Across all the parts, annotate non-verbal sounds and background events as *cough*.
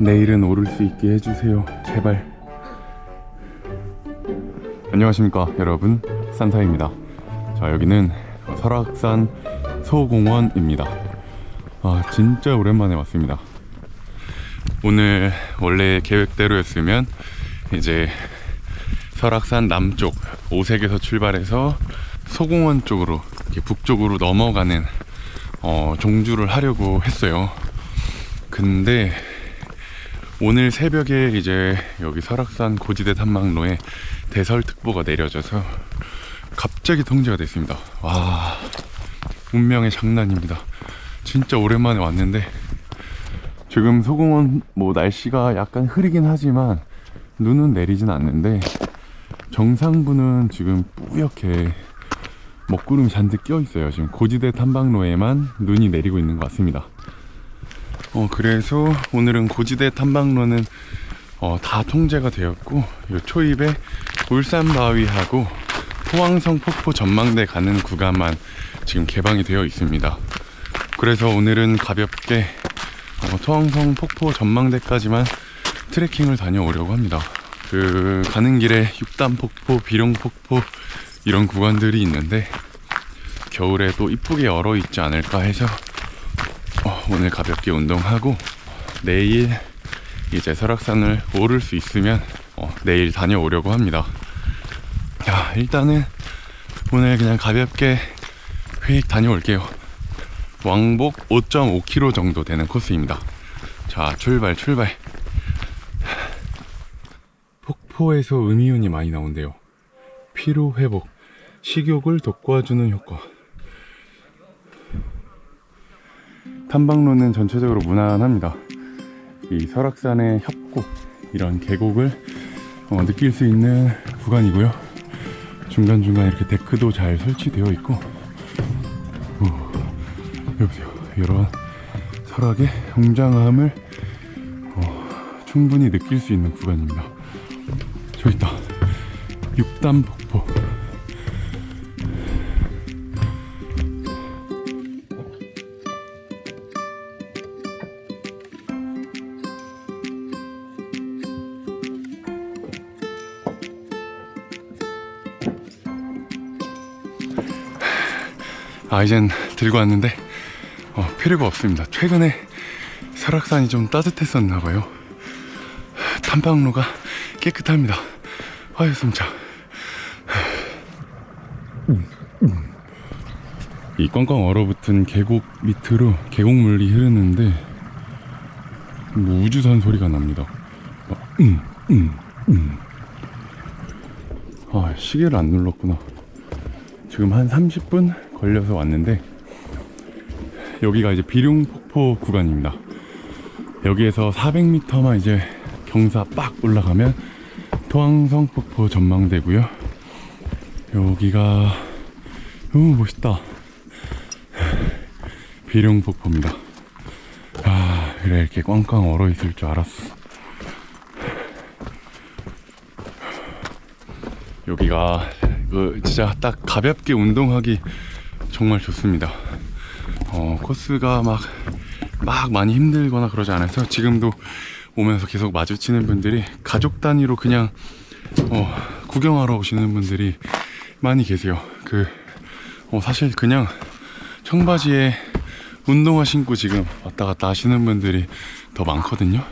내일은 오를 수 있게 해주세요. 제발. 안녕하십니까 여러분 산타입니다. 자 여기는 설악산 소공원입니다. 아 진짜 오랜만에 왔습니다. 오늘 원래 계획대로였으면 이제 설악산 남쪽 오색에서 출발해서 소공원 쪽으로 북쪽으로 넘어가는 어, 종주를 하려고 했어요. 근데 오늘 새벽에 이제 여기 설악산 고지대 탐방로에 대설특보가 내려져서 갑자기 통제가 됐습니다. 와 운명의 장난입니다. 진짜 오랜만에 왔는데 지금 소공원 뭐 날씨가 약간 흐리긴 하지만 눈은 내리진 않는데 정상부는 지금 뿌옇게 먹구름이 잔뜩 껴 있어요. 지금 고지대 탐방로에만 눈이 내리고 있는 것 같습니다. 어 그래서 오늘은 고지대 탐방로는 어, 다 통제가 되었고 요 초입에 울산바위하고 포항성 폭포 전망대 가는 구간만 지금 개방이 되어 있습니다. 그래서 오늘은 가볍게 어, 토항성 폭포 전망대까지만 트레킹을 다녀오려고 합니다. 그 가는 길에 육단 폭포, 비룡 폭포 이런 구간들이 있는데 겨울에 또 이쁘게 얼어 있지 않을까 해서 어, 오늘 가볍게 운동하고 내일 이제 설악산을 오를 수 있으면 어, 내일 다녀오려고 합니다. 야 일단은 오늘 그냥 가볍게 회익 다녀올게요. 왕복 5.5km 정도 되는 코스입니다. 자 출발 출발. 폭포에서 음이온이 많이 나온대요. 피로 회복, 식욕을 돋궈주는 효과. 탐방로는 전체적으로 무난합니다. 이 설악산의 협곡, 이런 계곡을 어, 느낄 수 있는 구간이고요. 중간중간 이렇게 데크도 잘 설치되어 있고, 오, 여보세요. 이런 설악의 웅장함을 어, 충분히 느낄 수 있는 구간입니다. 저기 있다. 육단 폭포. 아 이젠 들고 왔는데 어, 필요가 없습니다. 최근에 설악산이 좀 따뜻했었나 봐요. 탐방로가 깨끗합니다. 아유 숨차. 이 꽝꽝 얼어붙은 계곡 밑으로 계곡물이 흐르는데 뭐 우주선 소리가 납니다. 어, 음, 음, 음. 아 시계를 안 눌렀구나. 지금 한 30분 걸려서 왔는데 여기가 이제 비룡폭포 구간입니다. 여기에서 400m만 이제 경사 빡 올라가면 토항성 폭포 전망대고요. 여기가 오 멋있다. 비룡폭포입니다. 아 그래 이렇게 꽝꽝 얼어 있을 줄 알았어. 여기가 그 진짜 딱 가볍게 운동하기 정말 좋습니다. 어, 코스가 막, 막 많이 힘들거나 그러지 않아서 지금도 오면서 계속 마주치는 분들이 가족 단위로 그냥 어, 구경하러 오시는 분들이 많이 계세요. 그, 어, 사실 그냥 청바지에 운동화 신고 지금 왔다 갔다 하시는 분들이 더 많거든요.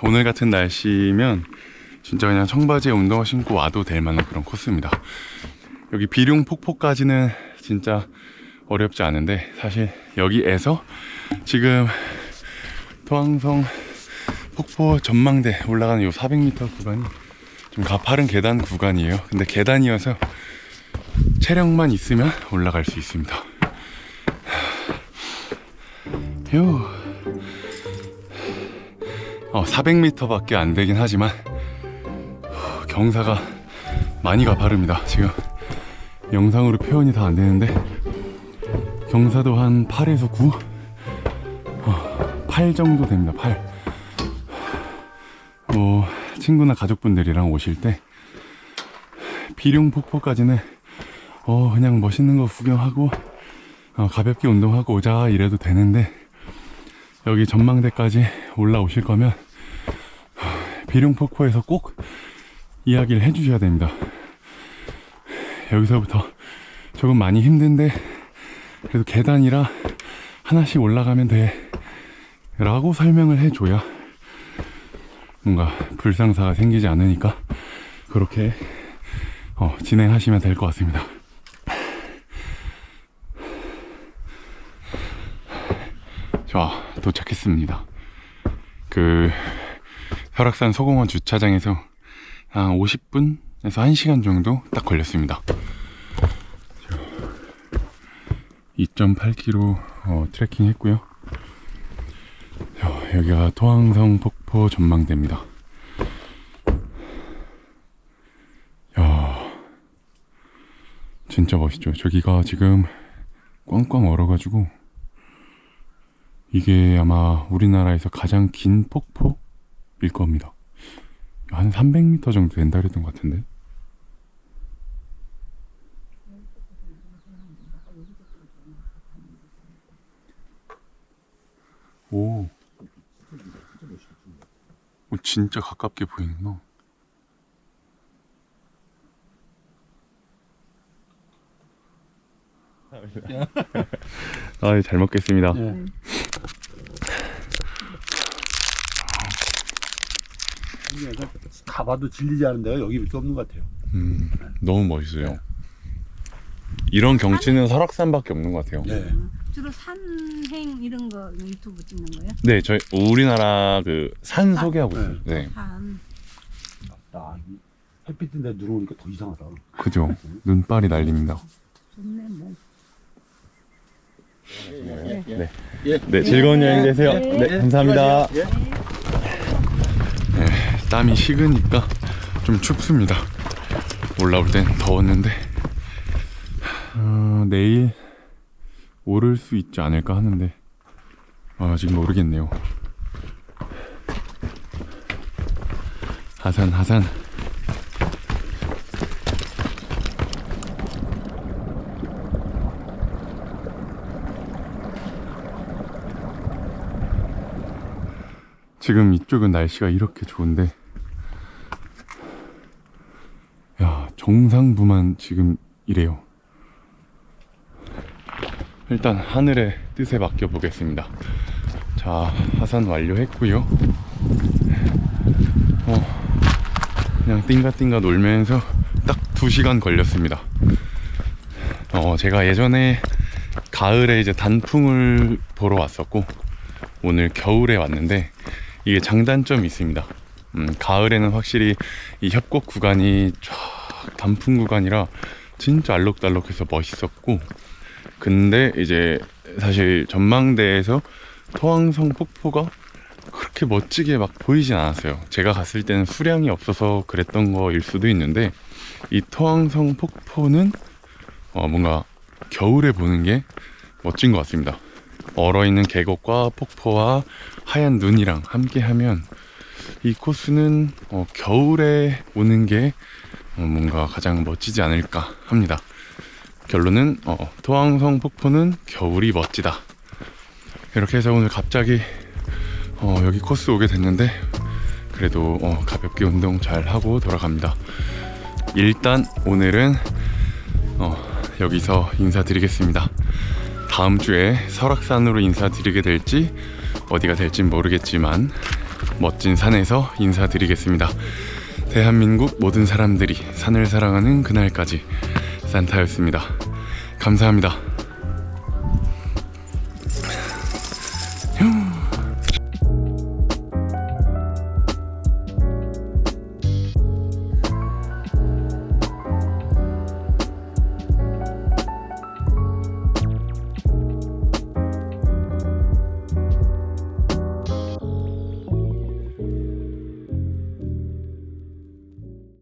오늘 같은 날씨면 진짜 그냥 청바지에 운동화 신고 와도 될 만한 그런 코스입니다. 여기 비룡 폭포까지는 진짜 어렵지 않은데 사실 여기에서 지금 토항성 폭포 전망대 올라가는 요 400m 구간이 좀 가파른 계단 구간이에요. 근데 계단이어서 체력만 있으면 올라갈 수 있습니다. 휴. 어, 400m밖에 안 되긴 하지만 경사가 많이 가파릅니다. 지금 영상으로 표현이 다 안 되는데 경사도 한 8에서 9? 어, 8 정도 됩니다. 8. 뭐 친구나 가족분들이랑 오실 때 비룡 폭포까지는 어 그냥 멋있는 거 구경하고 어, 가볍게 운동하고 오자 이래도 되는데 여기 전망대까지 올라오실 거면 비룡 폭포에서 꼭 이야기를 해주셔야 됩니다. 여기서부터 조금 많이 힘든데 그래도 계단이라 하나씩 올라가면 돼 라고 설명을 해줘야 뭔가 불상사가 생기지 않으니까 그렇게 어, 진행하시면 될 것 같습니다. 자, 도착했습니다. 그 설악산 소공원 주차장에서 한 50분 에서 1시간 정도 딱 걸렸습니다. 2.8km 어, 트레킹 했고요. 자, 여기가 토항성 폭포 전망대입니다. 야, 진짜 멋있죠. 저기가 지금 꽝꽝 얼어가지고 이게 아마 우리나라에서 가장 긴 폭포일 겁니다. 한 300m 정도 된다 그랬던 것 같은데. 오. 오, 진짜 가깝게 보이는구나. *laughs* 아, 잘 먹겠습니다. 예. 가봐도 질리지 않은 데가 여기밖에 없는 것 같아요. 음, 너무 멋있어요. 이런 경치는 설악산밖에 없는 것 같아요. 예. 주로 산행 이런 거 유튜브 찍는 거예요? 네, 저희 우리나라 그산 소개하고 네. 있어요. 네, 산. 아, 이 햇빛인데 눈 오니까 더 이상하다. 그죠. 눈발이 날립니다. 좋네 뭐. 네, 네, 즐거운 여행 되세요. 네. 네, 감사합니다. 땀이 식으니까 좀 춥습니다. 올라올 땐 더웠는데 어, 내일 오를 수 있지 않을까 하는데 아직 모르겠네요. 하산 하산. 지금 이쪽은 날씨가 이렇게 좋은데 야 정상부만 지금 이래요. 일단 하늘의 뜻에 맡겨 보겠습니다. 자 하산 완료했고요. 어 그냥 띵가띵가 놀면서 딱 2시간 걸렸습니다. 어 제가 예전에 가을에 이제 단풍을 보러 왔었고 오늘 겨울에 왔는데 이게 장단점이 있습니다. 음, 가을에는 확실히 이 협곡 구간이 쫙 단풍 구간이라 진짜 알록달록해서 멋있었고 근데 이제 사실 전망대에서 토항성 폭포가 그렇게 멋지게 막 보이진 않았어요. 제가 갔을 때는 수량이 없어서 그랬던 거일 수도 있는데 이 토항성 폭포는 어, 뭔가 겨울에 보는 게 멋진 것 같습니다. 얼어있는 계곡과 폭포와 하얀 눈이랑 함께 하면 이 코스는 어, 겨울에 오는 게 어, 뭔가 가장 멋지지 않을까 합니다. 결론은 어, 토항성 폭포는 겨울이 멋지다. 이렇게 해서 오늘 갑자기 어, 여기 코스 오게 됐는데 그래도 어, 가볍게 운동 잘 하고 돌아갑니다. 일단 오늘은 어, 여기서 인사드리겠습니다. 다음 주에 설악산으로 인사드리게 될지 어디가 될진 모르겠지만 멋진 산에서 인사드리겠습니다. 대한민국 모든 사람들이 산을 사랑하는 그날까지 산타였습니다. 감사합니다.